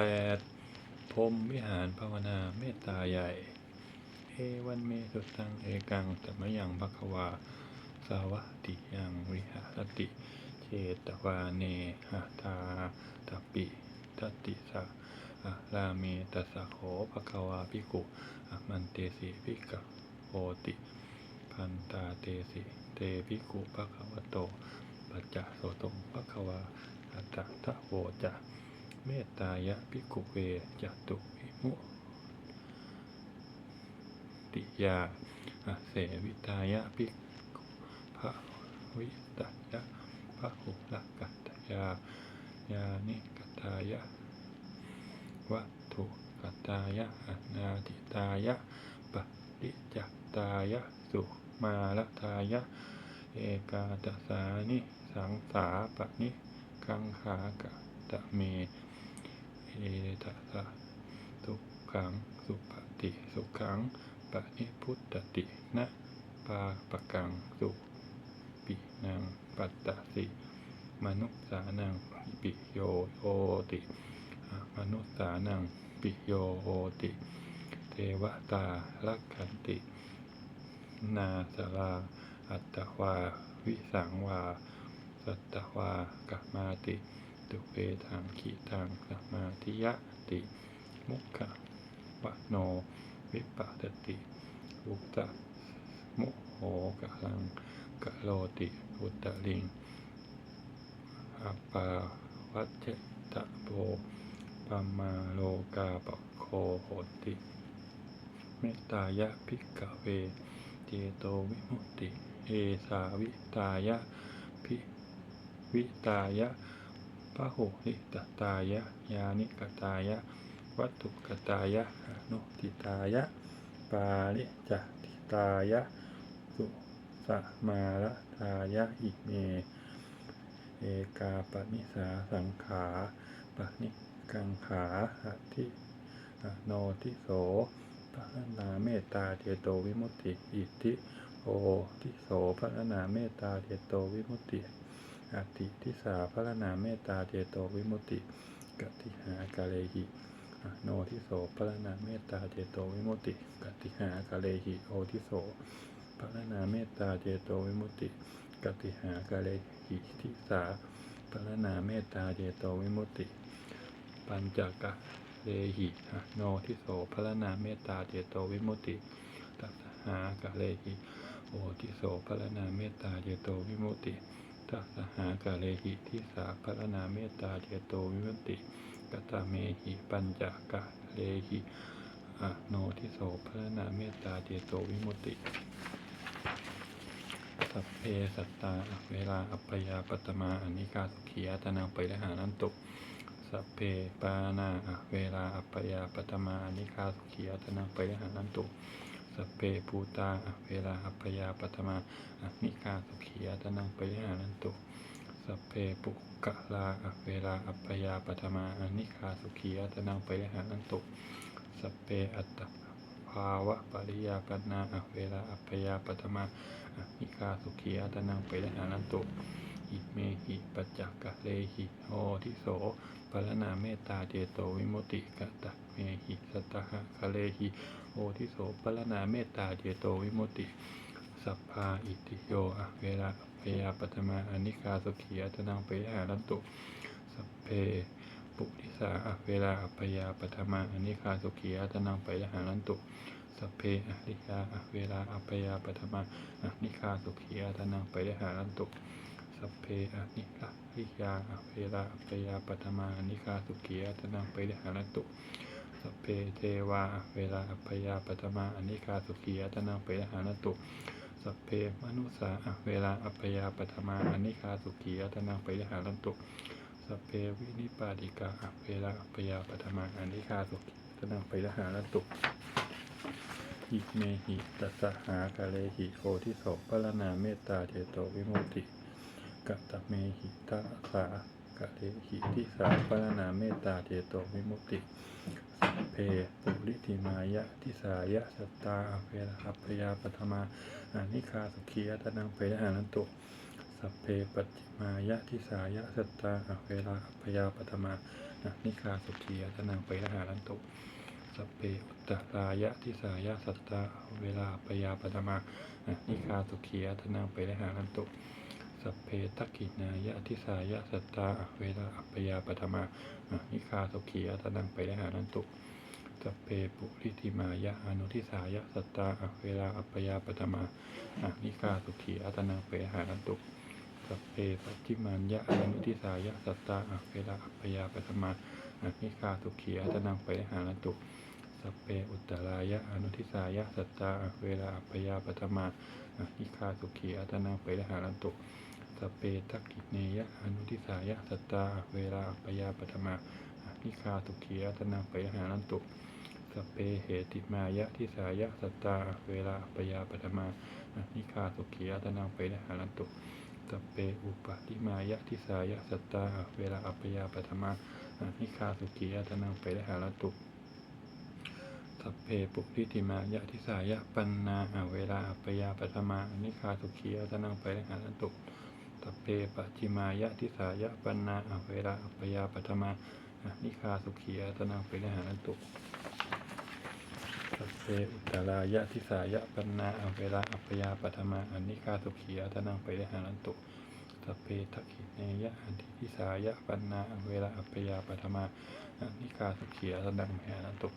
แปดพรมวิหารภาวนาเมตตาใหญ่ เอวันเมสุตังเอกังตมยังภควา สาวะติยังวิหารติเชตวาเนหะทาตปิตติสะอะลาเมตัสะโขภควาภิกุอะมันเตสิภิกขโหติ พันตาเตสิ เตภิกุภควโตปัจจโสตงภควาอัตตะทะโวจะ เมตตายะภิกุเวจตุวิมุติยาอะเสวิตายะภิกุภวิตายะภะหุลกัตยายานิกตายะวัตถุกตายะอนาทิตายะปริจักตายะสุมาลตายะ เอกาตสานิสังสาปนิกังขากะตะเม เอตสะทุขังสุปฏิสุขังปะนิพุตตินะปาปะกังสุปินังปัตตสิมนุษสานังปิโยโอติมนุษสานังปิโยโอติ เทวตาลักขันติ นาสลา อัตตวา วิสังวา สัตตวากะมาติ ตุเวทังขีตังสมาธิยะติ มุขะวะโน วิปัสติอุตตะมุโหกะลังกะโลติอุตตะลิงอัปปาวัชเชตะโพปัมมาโลกาปะโคโหติ เมตตายะภิกเวเจโตวิมุตติ เอสาวิตายะภิวิตายะ พระโหหิตตายะ ยานิกตายะ วัตถุกตายะอนุติตายะ ปาลิจติตายะ สุสมาละตายะ อิเม เอกาปนิสาสังขาปนิกังขาอธิโนทิโสพระนาเมตตาเทโตวิมุตติ อิทิโอทิโสพระนาเมตตาเทโตวิมุตติ อติทิสาพระนาเมตตาเทโตวิมุตติกติหากาเลหิโนทิโสพระนาเมตตาเทโตวิมุตติกติหากาเลหิโอทิโสพระนาเมตตาเทโตวิมุตติกติหากาเลหิทิสาพระนาเมตตาเทโตวิมุตติ ปัญจกะเลหิโนทิโสพระนาเมตตาเจโตวิมุตติตัสหากะเลหิโอทิโสพระนาเมตตาเจโตวิมุติ ตัสหากะเลหิทิสาพระนาเมตตาเจโตวิมุตติกตาเมหิปัญจกะเลหิอะโนทิโสพระนาเมตตาเจโตวิมุตติสัพเพสัตตาเวลาอัปปยาปัตมาอนิกาสุขียตนังไปและหานันตุสัพเพปานาเวลาอัปปยาปัตมานิคาสุขียตนังไปแลหานันตุ สเพภูตาอะเวลาอัปปยาปัตมาอนิคาสุขียตนังไปหานันตุสเพปุกะลาอะเวลาอัปปยาปัตมาอนิคาสุขียตนังไปหานันตุสเพอัตตภาวะปริยาปนาอะเวลาอัปปยาปัตมาอนิคาสุขียตนังไปหานันตุ อิเมหิปัจจกะเลหิโอทิโสปรณาเมตตาเจโตวิมุตติกะตะเมหิสตตหะคะเลหิโอทิโสปรณาเมตตาเจโตวิมุตติสัพพาอิติโยอะเวลาพยาปัตมาอนิกาสุขียตนังเปหารันตุสัพเพปุริสาอะเวลาพยาปัตมาอนิกาสุขียตนังเปหารันตุ สัพเพอริยาอเวลาอัปปยาปัตมาอนิคาสุขียตนังไปได้หารันตุ สัพเพอนิลัริยาอเวลาอัปปยาปัตมาอนิคาสุขียตนังไปดหารันตุสัพเพเทวาอเวลาอัปปยาปัตมาอนิคาสุขียตนังไปดหารันตุสัพเพมนุสาอเวลาอัปปยาปัตมาอนิคาสุขียตนังไปดหารันตุสัพเพวินิปาติกาอเวลาอัปปยาปัตมาอนิคาสุขียตนังไปดหารันตุอิเมหิตัสสหากะเลหิโอทิโสปรณาเมตตาเทโตวิโมติ กะตะเมหิตะขากะเลหิทิสาปรณาเมตตาเทโตวิมุตติสัพเพปุริธิมายะทิสายะสัตตาอเวลาอัปยาปฐมาอานิคาสุขียตนังเปยหานันตุสัพเพปัจจิมายะทิสายะสัตตาอเวลาอัปยาปฐมาออะนิคาสุขีอัตนังไปละหารันตุสัพเพอุตตรายะทิสายะสัตตาเวลาปยาปฐมาอะนิคาสุขีอัตนังไปละหารันตุ สัพเพทักขินายะทิสายะสัตตาเวลาอัปปยาปฐมาอะนิคาสุขีอัตนังไปละหารันตุสัพเพปุริธิมายะอนุทิสายะสัตตาอเวลาอัปปยาปฐมาอะนิกาสุขีอัตนังเปหานันตุสัพเพปัจจิมานยะอนุทิสายะสัตตาอเวลาอัปปยาปฐมาอะนิกาสุขีอัตนังเปหานันตุสัพเพอุตตรายะอนุทิสายะสัตตาอะเวลาอัปปยาปฐมาอะนิกาสุขีอัตนังเปหานันตุ สเพทักิเนยะอนุทิสายะสัตตาเวลาอัปยาปฐมาอะนิคาสุขีอัตนังเปหานันตุสเปเหติมายะทิสายะสัตตาเวลาอัปยาปฐมาอะนิคาสุขีอัตนังไปนะหารันตุสเปอุปติมายะทิสายะสัตตาเวลาอัปยาปฐมาอะนิคาสุขีอัตนังไปนะหารันตุสัพเพปุริติมายะทิสายะปันนาเวลาอัปยาปฐมาอะนิคาสุขีอัตนังไปนะหารันตุ สัพเพปัจจิมายะทิสายะปันนาอเวลาอัปยาปฐมาอะนิคาสุขีอัตนังไปนหานตุสัพเพอุตตรายะทิสายะปันนาอเวลาอัปยาปัทมาอนิคาสุขีอัตนังไปได้หานตุสัพเพทักขิเนยะอันทิทิสายะปันนาอเวลาอัปยาปัทมาอนิคาสุขีอัตนังไปหานตุ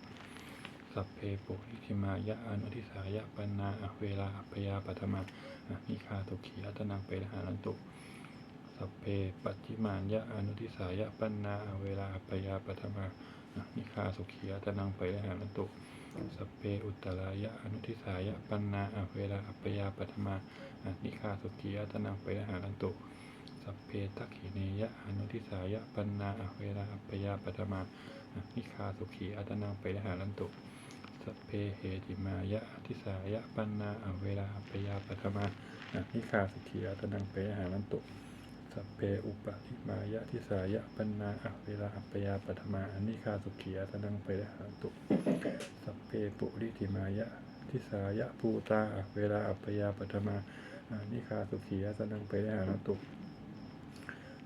สัพเพปุริธิมายะอนุทิสายะปันนาอเวลาอัปยาปัทมานิคาสุขีอัตนังไปได้หารันตุสัพเพปัจจิมานยะอนุทิสายะปันนาอเวลาอัปยาปัทมานิคาสุขีอัตนังไปได้หารันตุสัพเพอุตตรายะอนุทิสายะปันนาอเวลาอัปยาปัทมาอะนิคาสุขียตนังไปละหารันตุสัพเพทักขิเนยะอนุทิสายะปันนาอเวลาอัปยาปัทมาอะนิคาสุขียตนังไปละหารันตุ สัพเพเหติมายะอทิสายะปันนาอเวลาอัปปยาปัทมาอะนิคาสุขียตนังไปละหารันตุสัพเพอุปะทิมายะทิสายะปันนาอเวลาอัปปยาปัทมาอะนิคาสุขียตนังไปละหารันตุสัพเพปุริธิมายะทิสายะภูตาเวลาอัปปยาปฐมาอานิคาสุขียสนังไปได้หารันตุ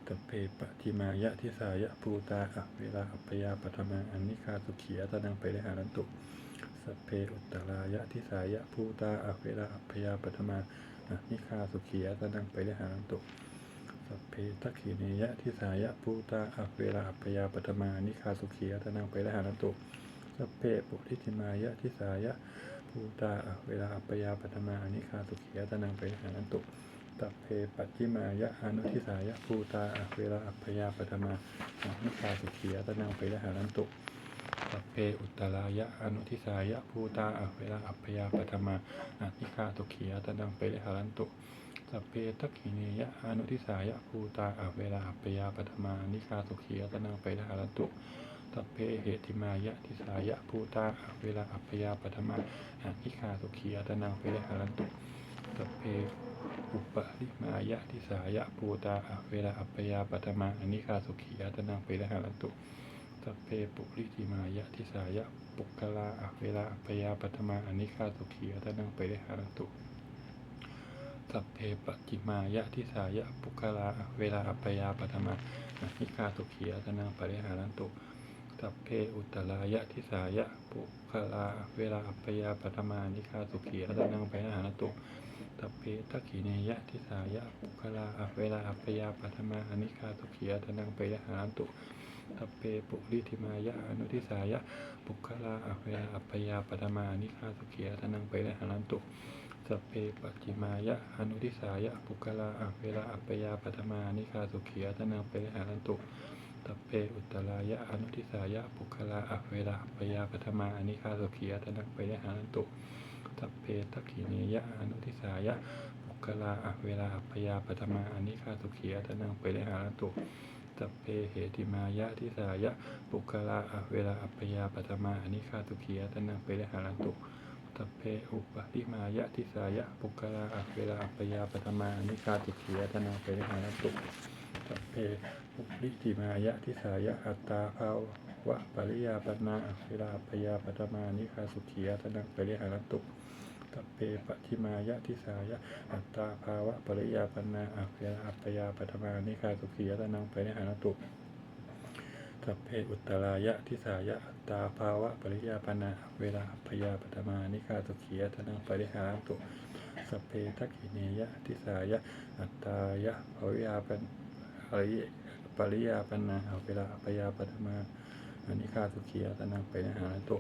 สัพเพปฏิมายะทิสายะภูตาเวลาอัปปยาปฐมาอานิคาสุขียสนังไปได้หารันตุ สัพเพอุตตรายะทิสายะภูตาอเวลาอัปปยาปฐมานิคาสุขียสนังไปได้หารันตุสัพเพทักขิเนยะทิสายะภูตาอเวลาอัปปยาปฐมานิคาสุขียสนังไปได้หารันตุสัพเพปุริธิมายะทิสายะภูตาอเวลาอัปปยาปัตมานิคาสุขียตนังไปได้หานันตุสัพเพปัจจิมายะอนุทิสายะภูตาอเวลาอัปปยาปัตมานิคาสุขียตนังไปได้หานันตุ สัพเพอุตตรายะอนุทิสายะภูตาอเวลาอัปปยาปัตมาอนิคาสุขียตนังไปหานันตุสัพเพทักขิเนยะอนุทิสายะภูตาอเวลาอัปปยาปัตมานิคาสุขียตนังไปหานันตุสัพเพเหติมายะทิสายะภูตาอเวลาอัปปยาปฐมาอนิคาสุขีอัตนังไปได้หารันตุสัพเพอุปริมายะทิสายะภูตาอเวลาอัปปยาปฐมาอนิคาสุขีอัตนังไปได้หารันตุ สัพเพปุริธิมายะทิสายะปุกกลาอะเวลาอัปปยาปฐมาอนิคาสุขีอัตนังไปได้หารันตุสัพเพปจิมายะทิสายะปุคลาอะเวลาอัปปยาปฐมาอนิคาสุขีอัตนังไปได้หารันตุสัพเพอุตตรายะทิสายะปุคลาเวลาอัปปยาปัทมานิคาสุขีรัตนังไปหาณตุสัพเพทักขิเนยะทิสายะปุคลาเวลาอัปปยาปัทมานิคาสุขีรัตนังไปหาณตุ สัพเพปุริธิมายะอนุทิสายะปุคลาเวลาอัปยาปัทมานิคาสุขีรัตนังไปหาณตุสัพเพปัจจิมายะอนุทิสายะปุคลาเวลาอัปยาปัทมานิคาสุขีรัตนังไปหาณตุตัพเพอุตตรายะอนุทิสายะปุคลาอัเวลาอัปยาปฐมาอนิคาสุขียตนังไปได้หานันตุตัพเพทักขิเนยะอนุทิสายะปุคลาอัเวลาอัปยาปฐมาอนิคาสุขียตนังไปได้หานันตุ ตัพเพเหติมายะทิสายะปุคลาอัเวลาอัปยาปฐมาอนิคาสุขียตนังไปได้หานันตุตัพเพอุปติมายะทิสายะปุคลาอัเวลาอัปยาปฐมาอนิคาสุขียตนังไปได้หานันตุสัพเพปุริติมายะทิสายะอัตตาภาวะปริยาปนาเวลาอัปยาปตมานิคาสุขียตนังปรหารันตุ สัพเพปฏิมายะทิสายะอัตตาภาวะปริยาปนาเวลาปยาปัตมานิคาสุขียตนังไปริหานตุสัพเพอุตตรายะทิสายะอัตตาภาวะปริยาปนาเวลาพยาปฐมานิคาสุขียตนังปริหารตุสัพเพทักขิเนยะทิสายะอัตตายะภวิยาปันปริปริยาปนาเวลาพยาปฐมานิคาสุขียตนังปริหารตุ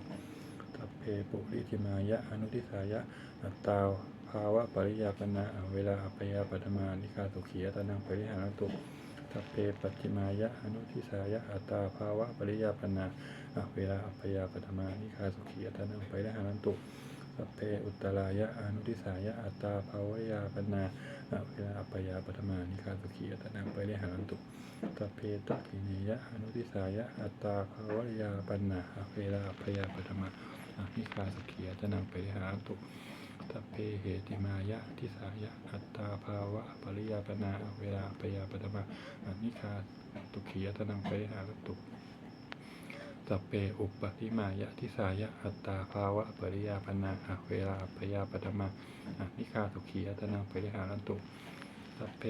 สัพเพปุริธิมายะอนุทิสายะอัตตาภาวะปริยาปนาเวลาอัพพยาปฐมานิคาสุขียตนังปริหารตุสัพเพปัจจิมายะอนุทิสายะอัตตาภาวะปริยาปนาอะเวลาอัปยาปฐมานิคาสุขีอัตนังไปได้หานันตุสัพเพอุตตรายะอนุทิสายะอัตตาภาวยาปนาอะเวลาอัปยาปฐมานิคาสุขีอัตนังไปได้หานันตุสัพเพตักิเนยะอนุทิสายะอัตตาภาวยาปนาอะเวลาอัปยาปฐมา อะนิคาสุขีอัตนังไปหานันตุสัพเพเหติมายะทิสายะอัตตาภาวะปริยาปนาเวลาปยาปตมาอนิคาตุขียตนังไปหาตุสัพเพอุปติมายะทิสายะอัตตาภาวะปริยาปนาเวลาปยาปตมาอนิคาตุขียตนังไปหาตุสัพเพ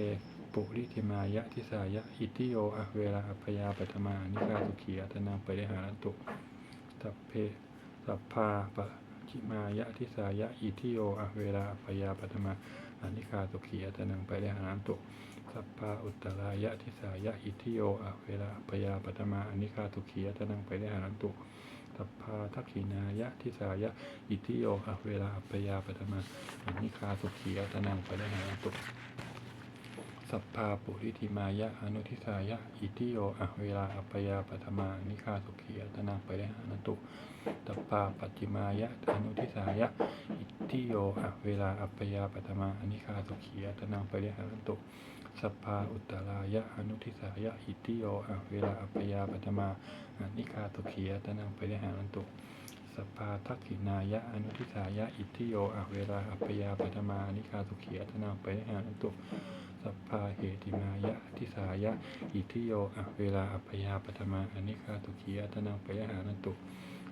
ปุริธิมายะทิสายะอิติโยอเวลาปยาปตมานิคาตุขียตนังไปหาตุสัพเพ สัพพาปะชิมายะทิสายะอิทิโยอเวลาปยาปฐมาอานิคาตุขียตนังไปได้หานตุสัพพาอุตตรายะทิสายะอิทิโยอเวลาปยาปฐมาอนิคาตุขียตนังไปได้หานตุสัพพาทักขินายะทิสายะอิทิโยอเวลาปยาปฐมาอานิคาตุขียตนังไปได้หานตุ สัพพาปุริธิมายะอนุทิสายะ อิทิโยอะเวลาอัปยาปฐมานิคาสุขีอัตนังไปได้หานตุตัปปาปัจจิมายะอนุทิสายะ อิทิโยอะเวลาอัปยาปฐมานิคาสุขีอัตนังไปได้หานตุสัพพาอุตตรายะอนุทิสายะ อิทิโยอะเวลาอัปยาปฐมานิคาสุขีอัตนังไปได้หานตุสัพพาทักขินายะอนุทิสายะ อิทิโยอะเวลาอัปยาปฐมานิคาสุขีอัตนังไปได้หานตุ สัพพาเหติมายะทิสายะ อิทิโยอะเวลาอัปปยาปฐมาอนิคาตุขีอัตนังปยหานันตุ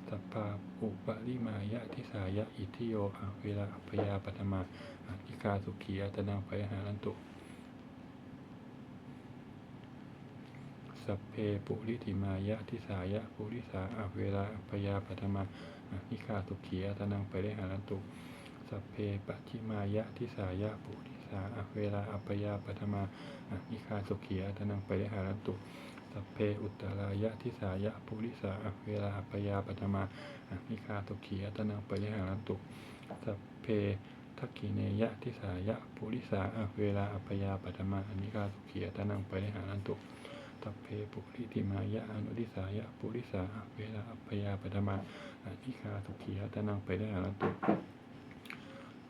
สัพพาอุปริมายะทิสายะอิทิโยอะเวลาอัปปยาปฐมาอนิคาตุขีอัตนังปยหานันตุสัพเพปุริธิมายะทิสายะปุริสาอเวลาอัปปยาปฐมาอนิคาตุขีอัตนังปยหานันตุสัพเพปัจฉิมายะทิสายะปุริ สาอเวลาอัปยาปฐมาอนิคาสุขีอัตนังปหารันตุสัพเพอุตตรายะทิสายะปุริสาอเวลาอัปยาปฐมาอนิคาสุขีอัตนังปหารันตุสัพเพทักขิเนยะทิสายะปุริสาอเวลาอัปยาปฐมาอนิคาสุขีอัตนังปหารันตุสัพเพปุริธิมายะอนุทิสายะปุริสาอะเวลาอัปยาปฐมาอะนิคาสุขีอัตนังปหารันตุ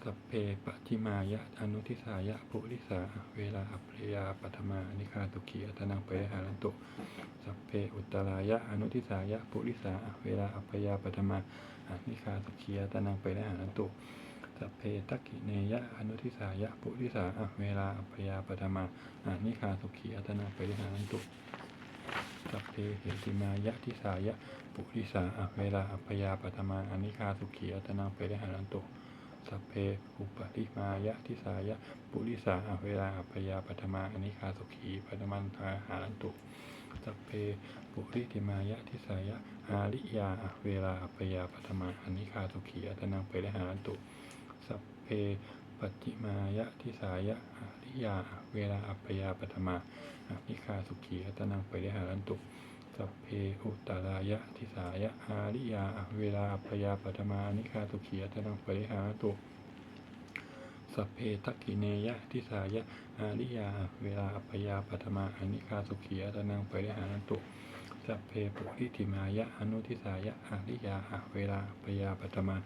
สัพเพปะจิมายะอนุทิสายะปุริสา เวลาอัปปยาปัทมานิคาตุขีอัตนังไปหารันตุ สัพเพอุตรายะอนุทิสายะปุริสา เวลาอัปปยาปัทมานิคาตุขีอัตนังไปหารันตุ สัพเพตักขิเนยะอนุทิสายะปุริสา เวลาอัปปยาปัทมานิคาตุขีอัตนังไปหารันตุสัพเพเหติมายะทิสายะปุริสา เวลาอัปยาปัทมาอนิคาสุขีอัตนังไปหารันตุ สัพเพอุปริมายะทิสายะปุริสาเวลาอัปยาปัทมาอนิคาสุขีปัตมันทาหารันตุสัพเพปุริธิมายะทิสายะอาริยาเวลาอัปยาปัทมาอนิคาสุขีอัตนังไปหารันตุสัพเพปัจจิมายะทิสายะอาริยาเวลาอัปยาปัทมาอนิคาสุขีอัตนังไปหารันตุ สัพเพอุตตรายะทิสายะอาริยาเวลาอัปยาปัทมานิคาตุขียตนังปริหาตุสัพเพทักขิเนยะทิสายะอาริยาเวลาอัปยาปัทมาอนิคาสุขียตนังปริหาตุสัพเพปุริธิมายะอนุทิสายะอาริยาเวลาอัปยาปัทมา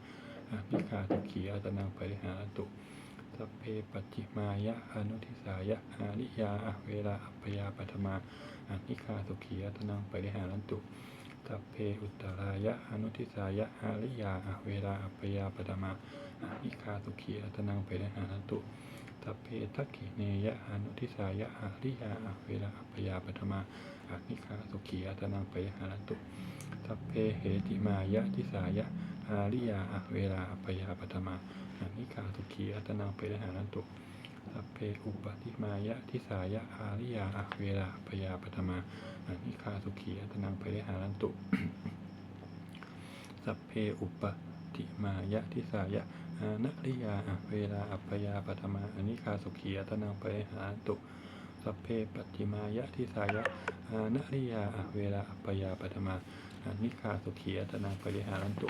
อนิคาสุขียตนังปริหาตุ สัพเพปัจจิมายะอนุทิสายะอาริยาเวลาอัปยาปัทมาอานิคาสุขีอัตนังปริหารันตุสัพเพอุตรายะอนุทิสายะอาริยาเวลาอัปยาปัทมาอานิคาสุขีอัตนังปริหารันตุสัพเพทักขิเนยะอนุทิสายะอาริยาเวลาอัปยาปัทมาอานิคาสุขีอัตนังปริหารันตุสัพเพเหติมายะทิสายะอาริยาเวลาอัปยาปัทมา อนิคาสุขีอัตนังปรหารันตุสัพเพอุปติมายะทิสายะอาริยาอะเวลาปยาปฐมาอนิคาสุขีอัตนังปรหารันตุสัพเพอุปติมายะทิสายะอานะริยาอะเวลาอัปปยาปฐมาอนิคาสุขีอัตนังปรหารันตุสัพเพปัจจิมายะทิสายะอานะริยาอะเวลาอัปปยาปฐมาอนิคาสุขีอัตนังปรหารันตุ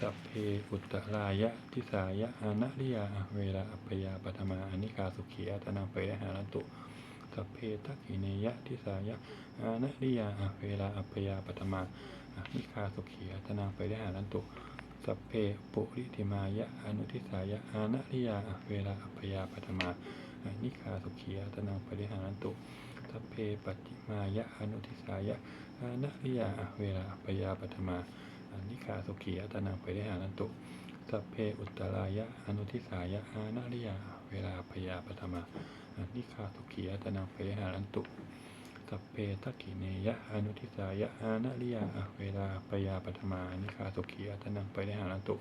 สัพเพอุตตรายะทิสายะอานะริยาเวลาอัปปยาปฐมาอนิคาสุขีอัตนังปริหารันตุสัพเพทักขิเนยะทิสายะอานะริยาเวลาอัปปยาปฐมาอนิคาสุขีอัตนังปริหารันตุสัพเพปุริธิมายะอนุทิสายะอานะริยาเวลาอัปปยาปฐมาอนิคาสุขีอัตนังปริหารันตุสัพเพปัจจิมายะอนุทิสายะอานะริยาเวลาอัปปยาปฐมา อนิคาสุขีอัตนังปริหารันตุสัพเพอุตตรายะอนุทิสายะอานะริยา เวลาอัปปยาปฐมาอนิคาสุขีอัตนังปริหารันตุสัพเพทักขิเนยะอนุทิสายะอานะริยา เวลาอัปปยาปฐมาอนิคาสุขีอัตนังปริหารันตุ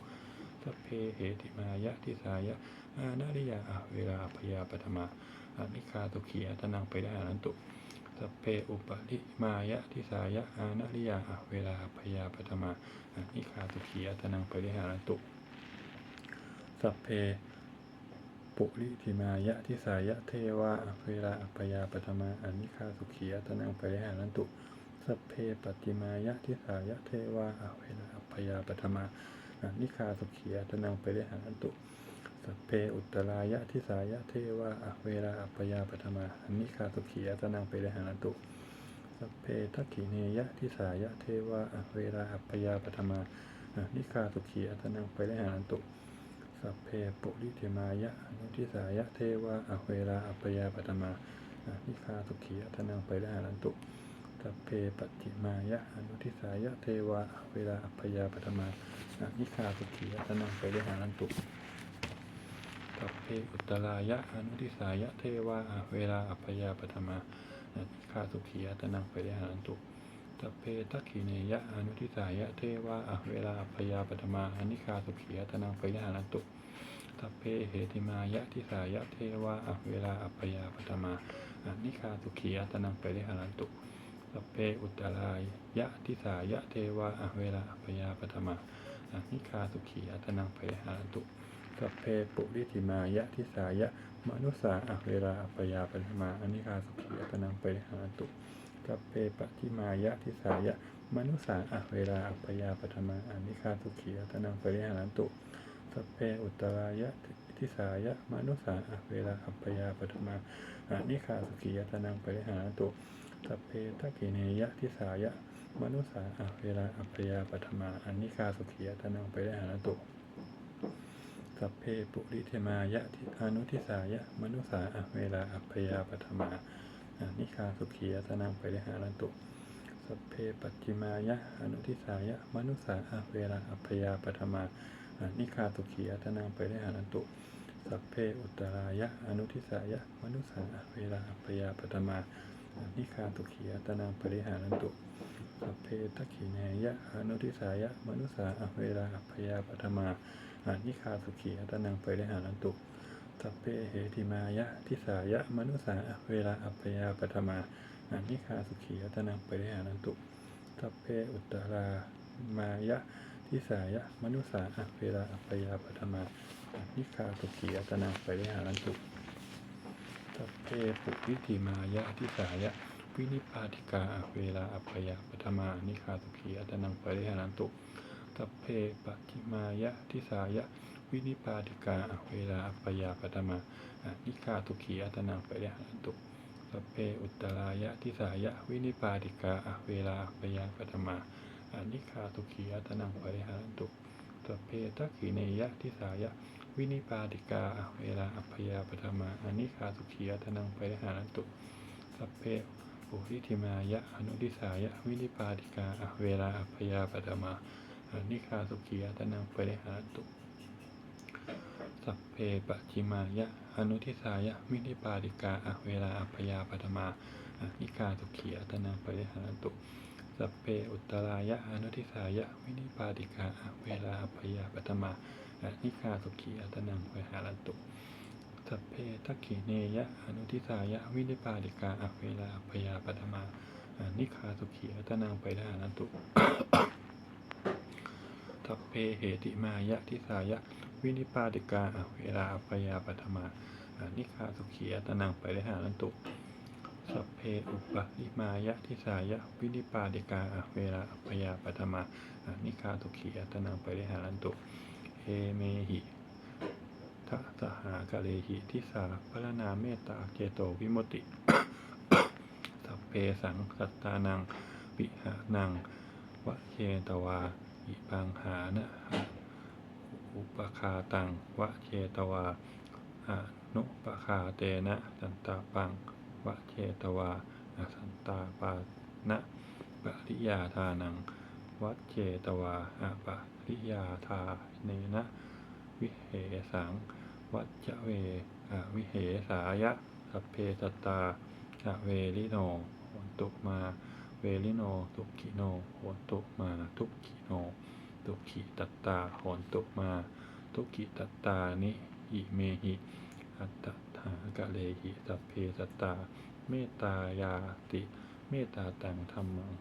สัพเพเหติมายะทิสายะอานาริยา เวลาพยาปฐมาอนิคาตุขีอัตนังไปได้หานันตุ สัพเพอุปริมายะทิสายะอานาริยาเวลาพยาปฐมาอานิคาตุขีอัตนังไปได้นันตุ สัพเพปุริธิมายะทิสายะเทวาเวลาอัปยาปฐมาอานิคาสุขีอัตนังไปได้นันตุ สัพเพปฏิมายะทิสายะเทวาเวลาอัปยาปฐมาอานิคาสุขีอัตนังไปได้นันตุ สัพเพอุตรายะทิสายะเทวาอะเวลาอัปยาปฐมาอนิคาสุขีอัตนังไปได้นันตุ สัพเพทักขิเนยะทิสายะเทวาอะเวลาอัปยาปฐมาอานิคาสุขีอัตนังไปได้นันตุ สัพเพปุริเทมายะอนุทิสายะเทวาอะเวลาอัปยาปฐมาอานิคาสุขีอัตนังไปได้นันตุ สัพเพปัจจิมายะอนุทิสายะเทวะเวลาอัปยาปฐมาอานิคาสุขีอัตนังไปได้นันตุ สัพเพอุตตรายะอนุทิสายะเทวาอะเวลาอัปปยาปฐมาอานิคาสุขีอัตนังไปได้นันตุสัพเพทักขิเนยะอนุทิสายะเทวาอะเวลาอัปปยาปฐมาอานิคาสุขีอัตนังไปได้นันตุสัพเพเหติมายะทิสายะเทวาอะเวลาอัปปยาปฐมาอานิคาสุขีอัตนังไปได้นันตุสัพเพอุตตรายะทิสายะเทวาอะเวลาอัปปยาปฐมาอานิคาสุขีอัตนังไปได้นันตุ สัพเพปุริธิมายะทิสายะมนุสสาอะเวลาอัปยาปฐมาอานิคาสุขีอัตนังไปได้นันตุสัพเพปฏิมายะทิสายะมนุสสาอะเวลาอัปยาปฐมาอานิคาสุขีอัตนังปริหารันตุสัพเพอุตรายะทิสายะมนุสสาอะเวลาอัปยาปฐมาอานิคาสุขีอัตนังปริหารันตุสัพเพทักขิเนยะทิสายะมนุสสาอะเวลาอัปยาปฐมาอานิคาสุขีอัตนังปริหารันตุ สัพเพปุริเทมายะทิอนุทิสายะมนุสสาอเวลาอัปปยาปฐมาอานิคาสุขีอัตนังไปริหารันตุ สัพเพปัจจิมายะอนุทิสายะมนุสสาอเวลาอัปปยาปฐมาอานิคาสุขีอัตนังไปริหารันตุ สัพเพอุตรายะอนุทิสายะมนุสสาอเวลาอัปปยาปฐมาอานิคาสุขีอัตนังปริหารันตุสัพเพทักขิเนยะอนุทิสายะมนุสสาอเวลาอัปปยาปฐมา อานิคาสุขีอัตนังไปริหารันตุสัพเพเหติมายะทิสายะมนุสสาอเวลาอัปปยาปฐมาอานิคาสุขีอัตนังไปริหารันตุสัพเพอุตตรามายะทิสายะมนุสสาอเวลาอัปปยาปฐมาอานิคาสุขีอัตนังไปริหารันตุสัพเพปุริธิมายะทิสายะวินิปาติกาอเวลาอัปปยาปฐมาอานิคาสุขีอัตนังไปริหารันตุ สัพเพปัจจิมายะทิสายะ วินิปาติกาอเวลาอัปยาปฐมาอานิคาตุขีอัตนังปริหารันตุสัพเพอุตตรายะทิสายะ วินิปาติกาอะเวลาอัปยาปฐมาอานิคาตุขีอัตนังปริหารันตุสัพเพทักขิเนยะทิสายะ วินิปาติกาอะเวลาอัปยาปฐมาอานิคาตุขีอัตนังปริหารันตุสัพเพปุริธิมายะอนุทิสายะ วินิปาติกาอะเวลาอัปยาปฐมาานิคาสุขีอัตนังปริหารันตุ สัพเพปะจิมายะ อนุทิสายะวินิปาติกาอะเวลาอัปปยาปฐมาอานิคาสุขีอัตนังปริหารันตุ สัพเพอุตตรายะ อนุทิสายะวินิปาติกาอะเวลาอัปปยาปฐมาออะนิคาสุขีอัตนังไวหารันตุสัพเพทักขิเนยะ อนุทิสายะวินิปาดิกาอเวลาพยาปัตมานิคาสุขีอัตนังไปดานันตุ ทัพเพเหติมายะทิสายะ วินิปาดิกาอเวลาพยาปัตมานิคาสุขีอัตนังไปได้หานันตุสัพเพอุปริมายะทิสายะ วินิปาดิกาอเวลาพยาปัตมานิคาสุขีอัตนังไปได้หานันตุเอเมหิทะสหากะเลหิทิสาพระนาเมตตาเจโตวิมุตติสัพเพสังสัตตานังปิหานังวะเชตวา อิปังหานะหะอุปคาตังวะเชตวาอนุปคาเตนะสันตาปังวะเชตวาอสันตาปานะปริยาทานังวัดเจตวาอปะริยาธาเนนะวิเหสังวัจเวอะวิเหสายะสัพเพตตาอะเวลิโนโหนตุมา เวลิโนตุกิโนโหนตุมา ทุกขิโนตุขิตัตตาโหนตุมา ทุกิตัตตานิอิเมหิอัตถากะเลหิสัพเพตตา เมตตายาติ เมตตาตังธรรมัง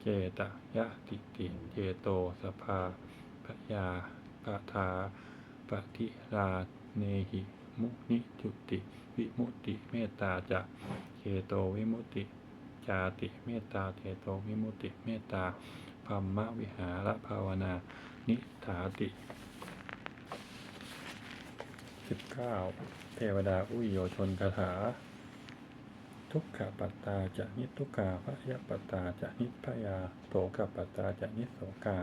เจตยะติติเจโตสภาพยาปะทาปฏิราเนหิ มุนิจุติ วิมุติเมตตาจะเจโตวิมุติ จาติเมตตาเจโตวิมุติเมตตาพัมมะวิหารภาวนา นิถาติสิบเก้าเทวดาอุยโยชนคาถา ทุกขปัตตาจะนิทุกขาพระยปัตตาจะนิพยาโสกปัตตาจะนิโสกา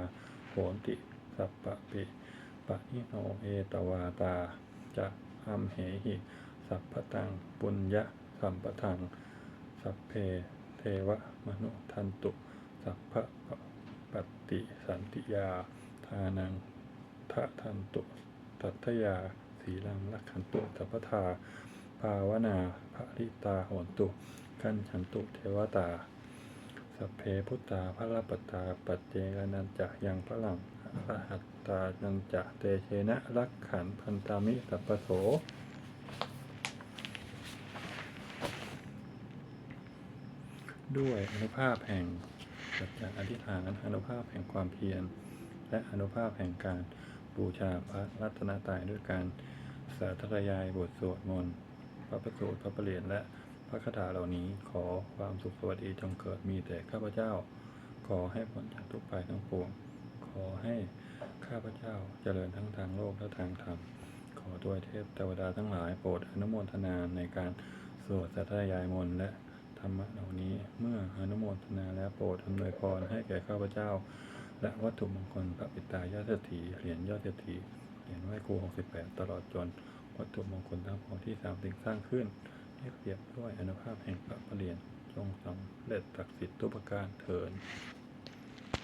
โหนติสัพปะปิปะนิโนเอตวาตา จะอัมเหหิ สัพพตังปุญญะสัมปทัง สัพเพ เทวมนุทันตุสัพพะปฏิสันติยา ทานังทะทันตุตัทยาสีลังลักขันตุสัพพทา ภาวนาภริตาโหนตุ กันฉันตุเทวตาสัพเพพุตตาพระรปตาปัจเจกนันจะยังพระลังอรหัตตานันจะเตเชนะรักขันพันตามิสัพพโส ด้วยอนุภาพแห่งสัจจะอธิษฐานอนุภาพแห่งความเพียร และอนุภาพแห่งการบูชาพระรัตนตรัยด้วยการสาธยายบทสวดมนต์พระประสูตรพระประเรียญและพระคาถาเหล่านี้ขอความสุขสวัสดีจงเกิดมีแต่ข้าพเจ้า ขอให้พ้นจากทุกภัยทั้งปวง ขอให้ข้าพเจ้าเจริญทั้งทางโลกและทางธรรม ขอตัวเทพเทวดาทั้งหลายโปรดอนุโมทนาในการสวดสัทยายมนต์และ ธรรมะเหล่านี้ เมื่ออนุโมทนาแล้วโปรดอำนวยพรให้แก่ข้าพเจ้า และวัตถุมงคลพระปิตายอดเศรษฐีเหรียญยอดเศรษฐีเหรียญไหว้ครู68 ตลอดจน วัตถุมงคลทั้งปวงที่สามสิ่งสร้างขึ้นให้เปรียบด้วยอนุภาพแห่งพระประเหรียญจงสำเร็จศักดิ์สิทธิ์ทุกประการเถิด